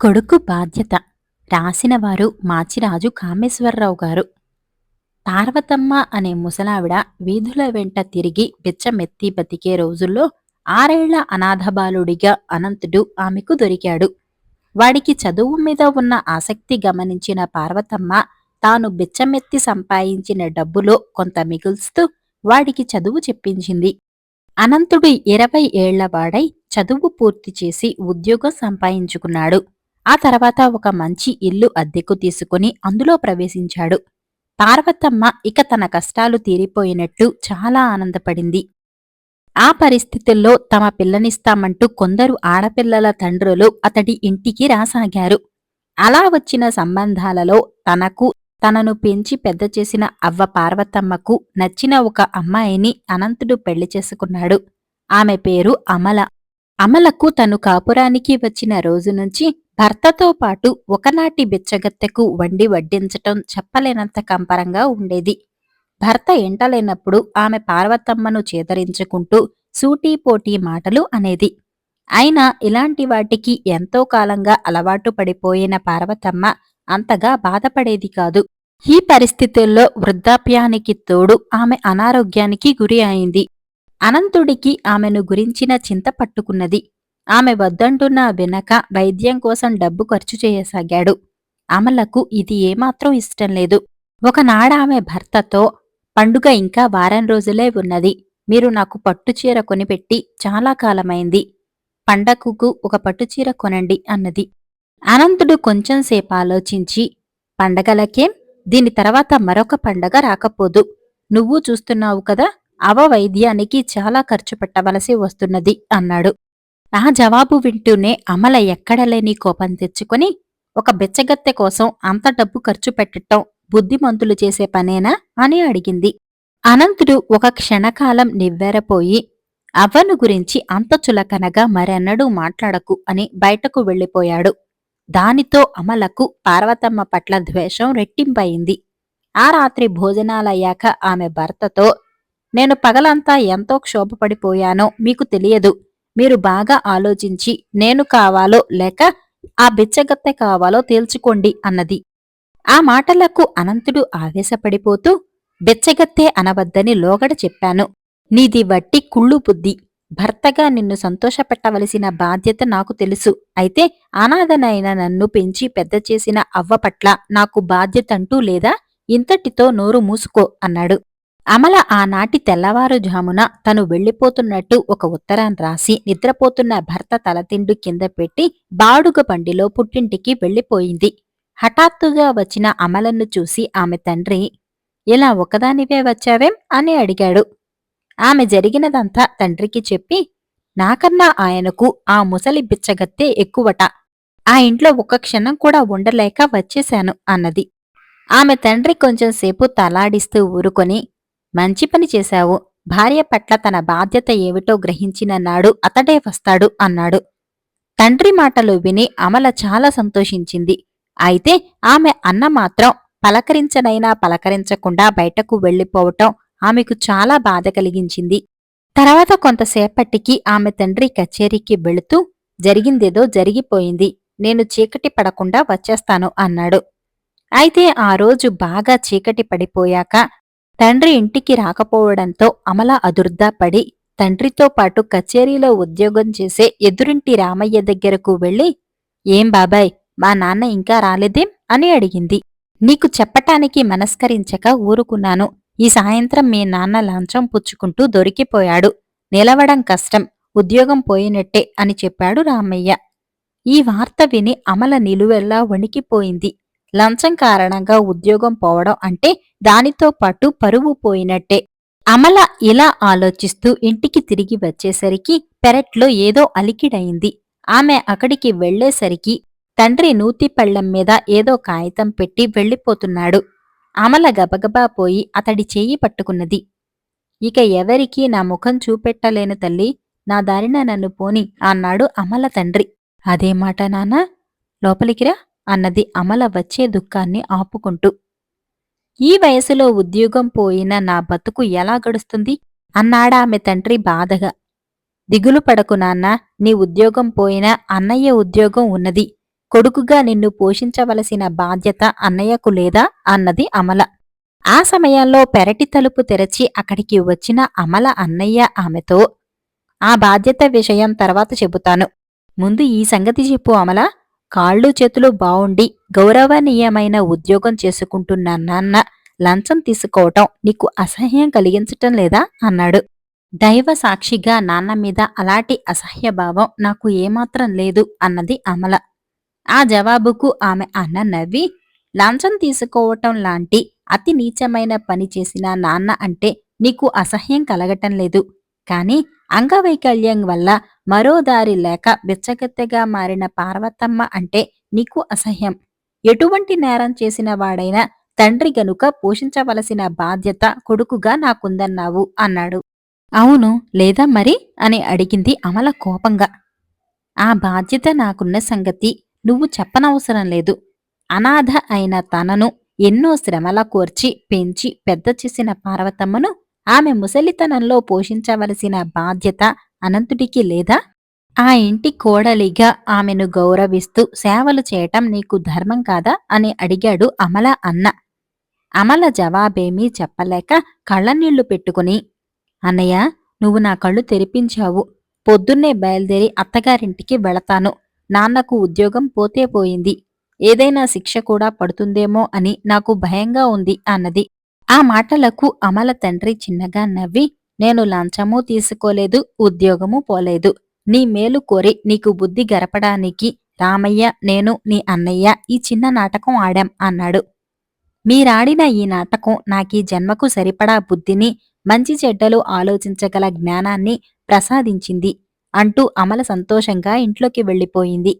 కొడుకు బాధ్యత. రాసినవారు మాచిరాజు కామేశ్వరరావు గారు. పార్వతమ్మ అనే ముసలావిడ వీధుల వెంట తిరిగి బిచ్చమెత్తి బతికే రోజుల్లో ఆరేళ్ళ అనాథబాలుడిగా అనంతుడు ఆమెకు దొరికాడు. వాడికి చదువు మీద ఉన్న ఆసక్తి గమనించిన పార్వతమ్మ తాను బిచ్చమెత్తి సంపాదించిన డబ్బులో కొంత మిగుల్స్తూ వాడికి చదువు చెప్పించింది. అనంతుడు ఇరవై ఏళ్ళవాడై చదువు పూర్తి చేసి ఉద్యోగం సంపాదించుకున్నాడు. ఆ తర్వాత ఒక మంచి ఇల్లు అద్దెకు తీసుకుని అందులో ప్రవేశించాడు. పార్వతమ్మ ఇక తన కష్టాలు తీరిపోయినట్టు చాలా ఆనందపడింది. ఆ పరిస్థితుల్లో తమ పిల్లనిస్తామంటూ కొందరు ఆడపిల్లల తండ్రులు అతడి ఇంటికి రాసాగారు. అలా వచ్చిన సంబంధాలలో తనకు తనను పెంచి పెద్ద చేసిన అవ్వ పార్వతమ్మకు నచ్చిన ఒక అమ్మాయిని అనంతుడు పెళ్ళి చేసుకున్నాడు. ఆమె పేరు అమల. అమలకు తను కాపురానికి వచ్చిన రోజు నుంచి భర్తతో పాటు ఒకనాటి బిచ్చగత్తెకు వండి వడ్డించటం చెప్పలేనంత కంపరంగా ఉండేది. భర్త ఎంటలేనప్పుడు ఆమె పార్వతమ్మను చేదరించుకుంటూ సూటీపోటీ మాటలు అనేది. అయినా ఇలాంటి వాటికి ఎంతో కాలంగా అలవాటు పడిపోయిన పార్వతమ్మ అంతగా బాధపడేది కాదు. ఈ పరిస్థితుల్లో వృద్ధాప్యానికి తోడు ఆమె అనారోగ్యానికి గురి అయింది. అనంతుడికి ఆమెను గురించిన చింత పట్టుకున్నది. ఆమె వద్దంటున్నా వెనక వైద్యం కోసం డబ్బు ఖర్చు చేయసాగాడు. అమలకు ఇది ఏమాత్రం ఇష్టం లేదు. ఒకనాడ ఆమె భర్తతో పండుగ ఇంకా వారం రోజులే ఉన్నది. మీరు నాకు పట్టుచీర కొనిపెట్టి చాలా కాలమైంది. పండగకు ఒక పట్టుచీర కొనండి అన్నది. అనంతుడు కొంచెంసేపు ఆలోచించి పండగలకేం? దీని తర్వాత మరొక పండగ రాకపోదు. నువ్వు చూస్తున్నావు కదా అవ వైద్యానికి చాలా ఖర్చు పెట్టవలసి వస్తున్నది అన్నాడు. నా జవాబు వింటూనే అమల ఎక్కడలేని కోపం తెచ్చుకొని ఒక బెచ్చగత్తె కోసం అంత డబ్బు ఖర్చు పెట్టటం బుద్ధిమంతులు చేసే పనేనా అని అడిగింది. అనంతుడు ఒక క్షణకాలం నివ్వెరపోయి అవ్వను గురించి అంత చులకనగా మరెన్నడూ మాట్లాడకు అని బయటకు వెళ్ళిపోయాడు. దానితో అమలకు పార్వతమ్మ పట్ల ద్వేషం రెట్టింపయింది. ఆ రాత్రి భోజనాలయ్యాక ఆమె భర్తతో నేను పగలంతా ఎంతో క్షోభపడిపోయానో మీకు తెలియదు. మీరు బాగా ఆలోచించి నేను కావాలో లేక ఆ బిచ్చగత్తె కావాలో తేల్చుకోండి అన్నది. ఆ మాటలకు అనంతుడు ఆవేశపడిపోతూ బెచ్చగత్తే అనవద్దని లోగడ చెప్పాను. నీది వట్టి కుళ్ళు బుద్ధి. భర్తగా నిన్ను సంతోషపెట్టవలసిన బాధ్యత నాకు తెలుసు. అయితే అనాథనైన నన్ను పెంచి పెద్ద చేసిన అవ్వ పట్ల నాకు బాధ్యతంటూ లేదా? ఇంతటితో నోరు మూసుకో అన్నాడు. అమల ఆనాటి తెల్లవారుజామున తను వెళ్ళిపోతున్నట్టు ఒక ఉత్తరాన్ని రాసి నిద్రపోతున్న భర్త తలతిండు కింద పెట్టి బాడుగ బండిలో పుట్టింటికి వెళ్ళిపోయింది. హఠాత్తుగా వచ్చిన అమలను చూసి ఆమె తండ్రి ఇలా ఒకదానివే వచ్చావేం? అని అడిగాడు. ఆమె జరిగినదంతా తండ్రికి చెప్పి నాకన్నా ఆయనకు ఆ ముసలి బిచ్చగత్తే ఎక్కువట. ఆ ఇంట్లో ఒక క్షణం కూడా ఉండలేక వచ్చేశాను అన్నది. ఆమె తండ్రి కొంచెంసేపు తలాడిస్తూ ఊరుకొని మంచి పని చేశావు. భార్య పట్ల తన బాధ్యత ఏమిటో గ్రహించిన నాడు అతడే వస్తాడు అన్నాడు. తండ్రి మాటలు విని అమల చాలా సంతోషించింది. అయితే ఆమె అన్న మాత్రం పలకరించనైనా పలకరించకుండా బయటకు వెళ్ళిపోవటం ఆమెకు చాలా బాధ కలిగించింది. తర్వాత కొంతసేపటికి ఆమె తండ్రి కచేరీకి వెళుతూ జరిగిందేదో జరిగిపోయింది. నేను చీకటి పడకుండా వచ్చేస్తాను అన్నాడు. అయితే ఆ రోజు బాగా చీకటి పడిపోయాక తండ్రి ఇంటికి రాకపోవడంతో అమల అదుర్దా పడి తండ్రితో పాటు కచేరీలో ఉద్యోగం చేసే ఎదురింటి రామయ్య దగ్గరకు వెళ్ళి ఏం బాబాయ్ మా నాన్న ఇంకా రాలేదేం? అని అడిగింది. నీకు చెప్పటానికి మనస్కరించక ఊరుకున్నాను. ఈ సాయంత్రం మీ నాన్న లంచం పుచ్చుకుంటూ దొరికిపోయాడు. నిలవడం కష్టం ఉద్యోగం పోయినట్టే అని చెప్పాడు రామయ్య. ఈ వార్త విని అమల నిలువెల్లా వణికిపోయింది. లంచం కారణంగా ఉద్యోగం పోవడం అంటే దానితో పాటు పరువు పోయినట్టే. అమల ఇలా ఆలోచిస్తూ ఇంటికి తిరిగి వచ్చేసరికి పెరట్లో ఏదో అలికిడైంది. ఆమె అక్కడికి వెళ్ళేసరికి తండ్రి నూతి పళ్ళెం మీద ఏదో కాగితం పెట్టి వెళ్ళిపోతున్నాడు. అమల గబగబా పోయి అతడి చెయ్యి పట్టుకున్నది. ఇక ఎవరికీ నా ముఖం చూపెట్టలేను తల్లి. నా దారిన నన్ను పోని అన్నాడు అమల తండ్రి. అదే మాట నానా లోపలికిరా అన్నది అమల వచ్చే దుఃఖాన్ని ఆపుకుంటూ. ఈ వయసులో ఉద్యోగం పోయిన నా బతుకు ఎలా గడుస్తుంది? అన్నాడామె తండ్రి బాధగా. దిగులు పడకు నాన్నా నీ ఉద్యోగం పోయినా అన్నయ్య ఉద్యోగం ఉన్నది. కొడుకుగా నిన్ను పోషించవలసిన బాధ్యత అన్నయ్యకు లేదా? అన్నది అమల. ఆ సమయంలో పెరటి తలుపు తెరచి అక్కడికి వచ్చిన అమల అన్నయ్య ఆమెతో ఆ బాధ్యత విషయం తర్వాత చెబుతాను. ముందు ఈ సంగతి చెప్పు అమల. కాళ్ళు చేతులు బావుండి గౌరవనీయమైన ఉద్యోగం చేసుకుంటున్న నాన్న లంచం తీసుకోవటం నీకు అసహ్యం కలిగించటం లేదా? అన్నాడు. దైవ సాక్షిగా నాన్న మీద అలాంటి అసహ్య భావం నాకు ఏమాత్రం లేదు అన్నది అమల. ఆ జవాబుకు ఆమె అన్న నవ్వి లంచం తీసుకోవటం లాంటి అతి నీచమైన పని చేసిన నాన్న అంటే నీకు అసహ్యం కలగటం లేదు. కానీ అంగవైకల్యం వల్ల మరో దారి లేక బిచ్చగత్తెగా మారిన పార్వతమ్మ అంటే నీకు అసహ్యం. ఎటువంటి నేరం చేసిన వాడైనా తండ్రి గనుక పోషించవలసిన బాధ్యత కొడుకుగా నాకుందన్నావు అన్నాడు. అవును లేదా మరి? అని అడిగింది అమల కోపంగా. ఆ బాధ్యత నాకున్న సంగతి నువ్వు చెప్పనవసరం లేదు. అనాథ అయిన తనను ఎన్నో శ్రమల కోర్చి పెంచి పెద్ద చేసిన పార్వతమ్మను ఆమె ముసలితనంలో పోషించవలసిన బాధ్యత అనంతుడికి లేదా? ఆ ఇంటి కోడలిగా ఆమెను గౌరవిస్తూ సేవలు చేయటం నీకు ధర్మం కాదా? అని అడిగాడు అమల అన్న. అమల జవాబేమీ చెప్పలేక కళ్ళనీళ్ళు పెట్టుకుని అన్నయ్య నువ్వు నా కళ్ళు తెరిపించావు. పొద్దున్నే బయలుదేరి అత్తగారింటికి వెళతాను. నాన్నకు ఉద్యోగం పోతే పోయింది. ఏదైనా శిక్ష కూడా పడుతుందేమో అని నాకు భయంగా ఉంది అన్నది. ఆ మాటలకు అమల తండ్రి చిన్నగా నవ్వి నేను లంచమూ తీసుకోలేదు ఉద్యోగమూ పోలేదు. నీ మేలు కోరి నీకు బుద్ధి గరపడానికి రామయ్య నేను నీ అన్నయ్య ఈ చిన్న నాటకం ఆడాం అన్నాడు. మీరాడిన ఈ నాటకం నాకీ జన్మకు సరిపడా బుద్ధిని మంచి చెడ్డలు ఆలోచించగల జ్ఞానాన్ని ప్రసాదించింది అంటూ అమల సంతోషంగా ఇంట్లోకి వెళ్ళిపోయింది.